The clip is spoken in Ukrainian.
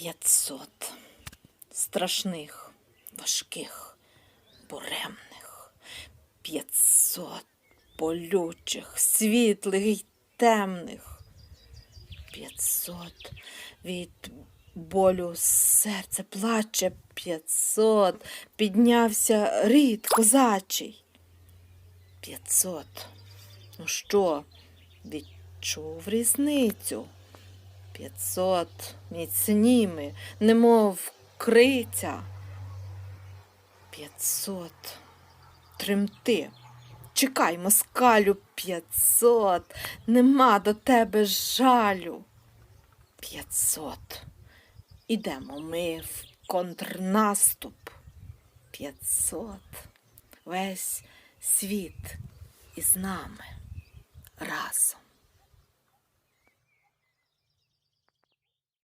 П'ятсот страшних, важких, буремних, п'ятсот болючих, світлих й темних, п'ятсот від болю серце плаче, п'ятсот піднявся рід козачий. П'ятсот. Ну що, відчув різницю? П'ятсот міцніми, немов криця. П'ятсот тремти. Чекай, москалю, п'ятсот, нема до тебе жалю. П'ятсот. Ідемо ми в контрнаступ. П'ятсот. Весь світ із нами разом.